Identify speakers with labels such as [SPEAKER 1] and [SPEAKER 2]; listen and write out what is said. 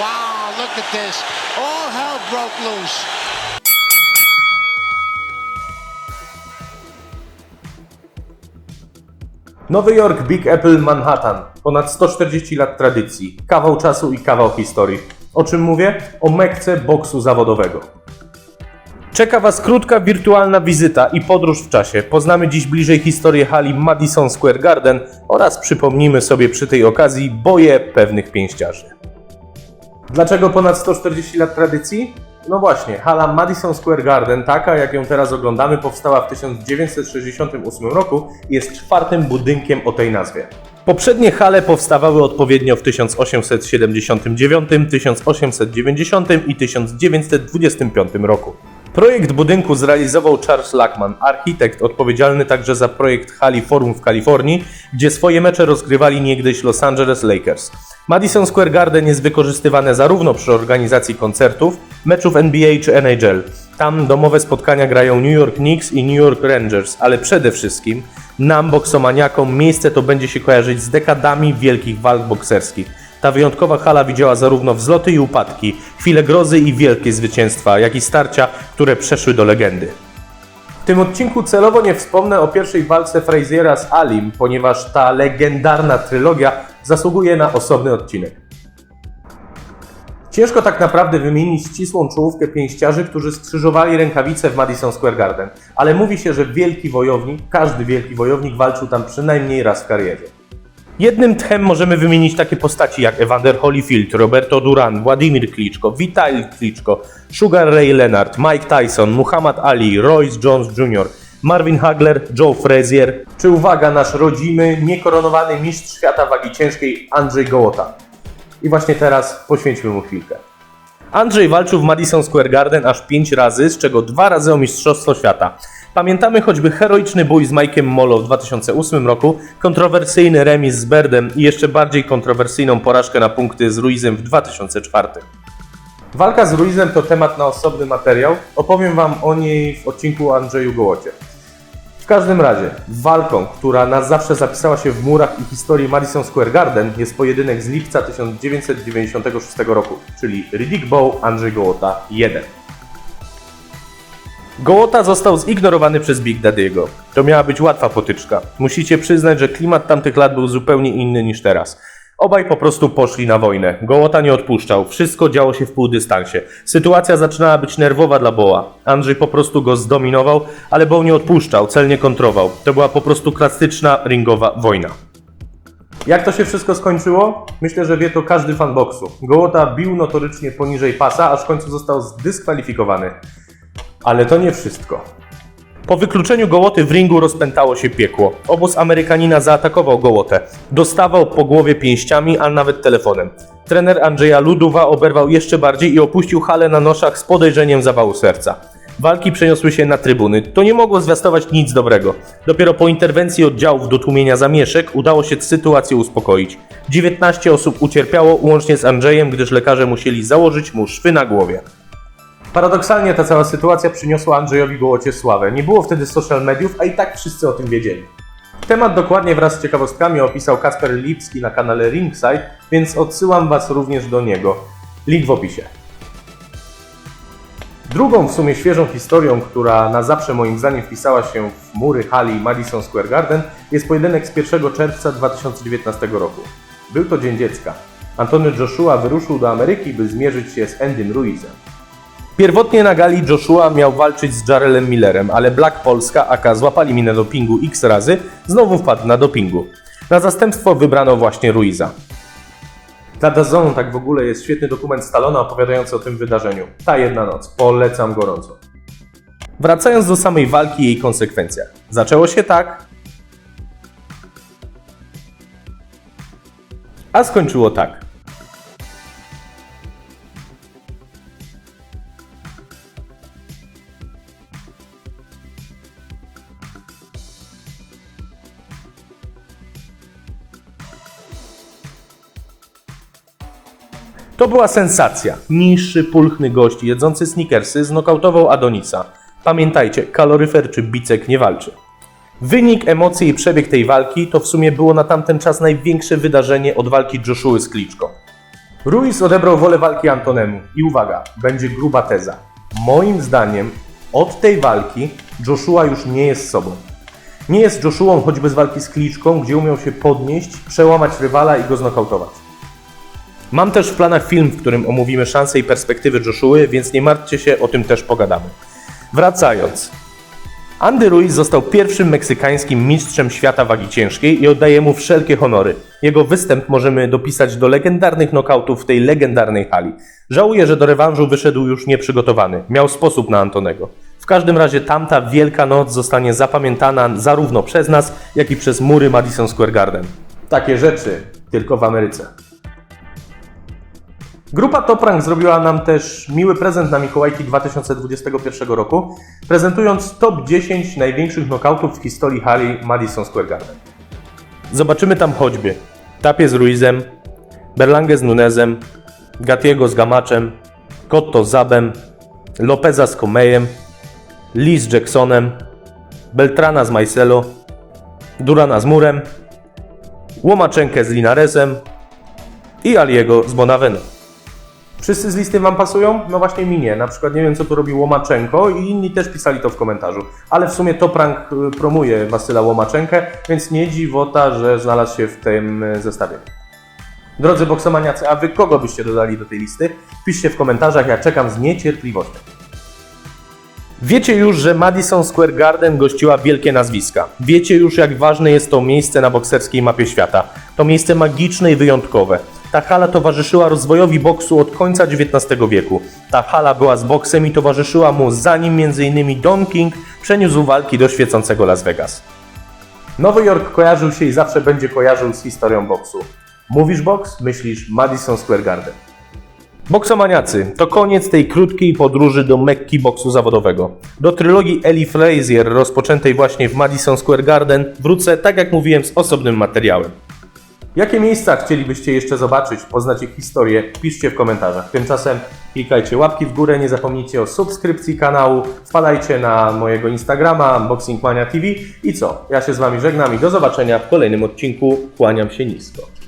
[SPEAKER 1] Wow, look at this. All hell broke loose.
[SPEAKER 2] Nowy Jork, Big Apple, Manhattan. Ponad 140 lat tradycji, kawał czasu i kawał historii. O czym mówię? O mekce boksu zawodowego. Czeka Was krótka wirtualna wizyta i podróż w czasie. Poznamy dziś bliżej historię hali Madison Square Garden oraz przypomnimy sobie przy tej okazji boje pewnych pięściarzy. Dlaczego ponad 140 lat tradycji? No właśnie, hala Madison Square Garden, taka jak ją teraz oglądamy, powstała w 1968 roku i jest czwartym budynkiem o tej nazwie. Poprzednie hale powstawały odpowiednio w 1879, 1890 i 1925 roku. Projekt budynku zrealizował Charles Lackman, architekt odpowiedzialny także za projekt hali Forum w Kalifornii, gdzie swoje mecze rozgrywali niegdyś Los Angeles Lakers. Madison Square Garden jest wykorzystywane zarówno przy organizacji koncertów, meczów NBA czy NHL. Tam domowe spotkania grają New York Knicks i New York Rangers, ale przede wszystkim nam, boksomaniakom, miejsce to będzie się kojarzyć z dekadami wielkich walk bokserskich. Ta wyjątkowa hala widziała zarówno wzloty i upadki, chwile grozy i wielkie zwycięstwa, jak i starcia, które przeszły do legendy. W tym odcinku celowo nie wspomnę o pierwszej walce Fraziera z Alim, ponieważ ta legendarna trylogia zasługuje na osobny odcinek. Ciężko tak naprawdę wymienić ścisłą czołówkę pięściarzy, którzy skrzyżowali rękawice w Madison Square Garden, ale mówi się, że wielki wojownik, każdy wielki wojownik walczył tam przynajmniej raz w karierze. Jednym tchem możemy wymienić takie postaci jak Evander Holyfield, Roberto Duran, Władimir Kliczko, Vitaly Kliczko, Sugar Ray Leonard, Mike Tyson, Muhammad Ali, Royce Jones Jr., Marvin Hagler, Joe Frazier, czy uwaga, nasz rodzimy, niekoronowany mistrz świata wagi ciężkiej Andrzej Gołota. I właśnie teraz poświęćmy mu chwilkę. Andrzej walczył w Madison Square Garden aż 5 razy, z czego dwa razy o Mistrzostwo Świata. Pamiętamy choćby heroiczny bój z Mike'em Molo w 2008 roku, kontrowersyjny remis z Berdem i jeszcze bardziej kontrowersyjną porażkę na punkty z Ruizem w 2004. Walka z Ruizem to temat na osobny materiał, opowiem Wam o niej w odcinku Andrzeju Gołocie. W każdym razie, walką, która na zawsze zapisała się w murach i historii Madison Square Garden jest pojedynek z lipca 1996 roku, czyli Riddick Bowe Andrzej Gołota 1. Gołota został zignorowany przez Big Daddy'ego. To miała być łatwa potyczka. Musicie przyznać, że klimat tamtych lat był zupełnie inny niż teraz. Obaj po prostu poszli na wojnę. Gołota nie odpuszczał. Wszystko działo się w półdystansie. Sytuacja zaczynała być nerwowa dla Boła. Andrzej po prostu go zdominował, ale Boł nie odpuszczał, celnie kontrował. To była po prostu klasyczna ringowa wojna. Jak to się wszystko skończyło? Myślę, że wie to każdy fan boksu. Gołota bił notorycznie poniżej pasa, aż w końcu został zdyskwalifikowany. Ale to nie wszystko. Po wykluczeniu Gołoty w ringu rozpętało się piekło. Obóz Amerykanina zaatakował Gołotę. Dostawał po głowie pięściami, a nawet telefonem. Trener Andrzeja Luduwa oberwał jeszcze bardziej i opuścił halę na noszach z podejrzeniem zawału serca. Walki przeniosły się na trybuny. To nie mogło zwiastować nic dobrego. Dopiero po interwencji oddziałów do tłumienia zamieszek udało się sytuację uspokoić. 19 osób ucierpiało łącznie z Andrzejem, gdyż lekarze musieli założyć mu szwy na głowie. Paradoksalnie ta cała sytuacja przyniosła Andrzejowi Gołocie sławę. Nie było wtedy social mediów, a i tak wszyscy o tym wiedzieli. Temat dokładnie wraz z ciekawostkami opisał Kasper Lipski na kanale Ringside, więc odsyłam Was również do niego. Link w opisie. Drugą w sumie świeżą historią, która na zawsze moim zdaniem wpisała się w mury hali Madison Square Garden, jest pojedynek z 1 czerwca 2019 roku. Był to Dzień Dziecka. Antony Joshua wyruszył do Ameryki, by zmierzyć się z Endym Ruizem. Pierwotnie na gali Joshua miał walczyć z Jarelem Millerem, ale Black Polska, aka złapali minę dopingu x razy, znowu wpadł na dopingu. Na zastępstwo wybrano właśnie Ruiza. Dla DAZN tak w ogóle jest świetny dokument Stallona opowiadający o tym wydarzeniu. Ta jedna noc. Polecam gorąco. Wracając do samej walki i jej konsekwencjach. Zaczęło się tak, a skończyło tak. To była sensacja. Niższy, pulchny gość jedzący snickersy znokautował Adonisa. Pamiętajcie, kaloryfer czy bicek nie walczy. Wynik, emocje i przebieg tej walki to w sumie było na tamten czas największe wydarzenie od walki Joshua z Kliczko. Ruiz odebrał wolę walki Antonemu. I uwaga, będzie gruba teza. Moim zdaniem od tej walki Joshua już nie jest sobą. Nie jest Joshuą choćby z walki z Kliczką, gdzie umiał się podnieść, przełamać rywala i go znokautować. Mam też w planach film, w którym omówimy szanse i perspektywy Joshuły, więc nie martwcie się, o tym też pogadamy. Wracając. Andy Ruiz został pierwszym meksykańskim mistrzem świata wagi ciężkiej i oddaje mu wszelkie honory. Jego występ możemy dopisać do legendarnych nokautów w tej legendarnej hali. Żałuję, że do rewanżu wyszedł już nieprzygotowany. Miał sposób na Antonego. W każdym razie tamta wielka noc zostanie zapamiętana zarówno przez nas, jak i przez mury Madison Square Garden. Takie rzeczy tylko w Ameryce. Grupa Top Rank zrobiła nam też miły prezent na Mikołajki 2021 roku, prezentując top 10 największych nokautów w historii hali Madison Square Garden. Zobaczymy tam choćby Tapie z Ruizem, Berlangę z Nunezem, Gatiego z Gamaczem, Cotto z Zabem, Lopeza z Komejem, Lee z Jacksonem, Beltrana z Majselo, Durana z Murem, Łomaczenkę z Linaresem i Aliego z Bonaveno. Wszyscy z listy Wam pasują? No właśnie mi nie. Na przykład nie wiem, co tu robi Łomaczenko i inni też pisali to w komentarzu. Ale w sumie Toprank y, promuje Wasyla Łomaczenkę, więc nie dziwota, że znalazł się w tym y, zestawie. Drodzy boksomaniacy, a Wy kogo byście dodali do tej listy? Piszcie w komentarzach, ja czekam z niecierpliwością. Wiecie już, że Madison Square Garden gościła wielkie nazwiska. Wiecie już, jak ważne jest to miejsce na bokserskiej mapie świata. To miejsce magiczne i wyjątkowe. Ta hala towarzyszyła rozwojowi boksu od końca XIX wieku. Ta hala była z boksem i towarzyszyła mu zanim m.in. Don King przeniósł walki do świecącego Las Vegas. Nowy Jork kojarzył się i zawsze będzie kojarzył z historią boksu. Mówisz boks, myślisz Madison Square Garden. Boksomaniacy, to koniec tej krótkiej podróży do Mekki boksu zawodowego. Do trylogii Eli Frazier rozpoczętej właśnie w Madison Square Garden wrócę, tak jak mówiłem, z osobnym materiałem. Jakie miejsca chcielibyście jeszcze zobaczyć, poznać ich historię? Piszcie w komentarzach. Tymczasem klikajcie łapki w górę, nie zapomnijcie o subskrypcji kanału, wpadajcie na mojego Instagrama Boxing Mania TV i co? Ja się z Wami żegnam i do zobaczenia w kolejnym odcinku. Kłaniam się nisko.